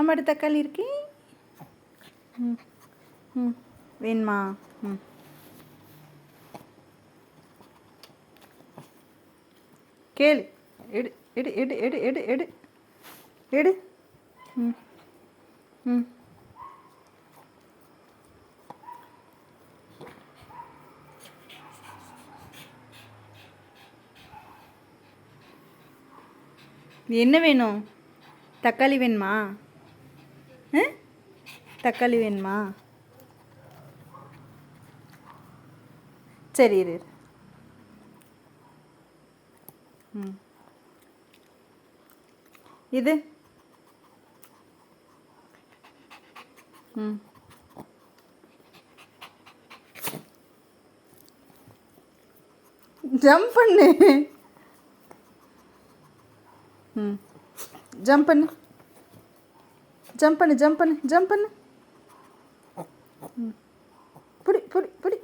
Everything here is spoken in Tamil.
அம்மாட்ட தக்காளி இருக்கு. ம் ம் வேணுமா? ம். கேளு. எடு எடு எடு எடு எடு எடு. எடு. ம் ம். என்ன வேணும்? தக்காளி வேணுமா? தக்காளி வேணுமா? சரி இரு. ம். இது? ம். ஜம்ப் பண்ணு. ம். ஜம்ப் பண்ணு. ಜಂಪನಿ ಜಂಪನಿ ಜಂಪನಿ ಪುಡಿ ಪುಡಿ ಪುಡಿ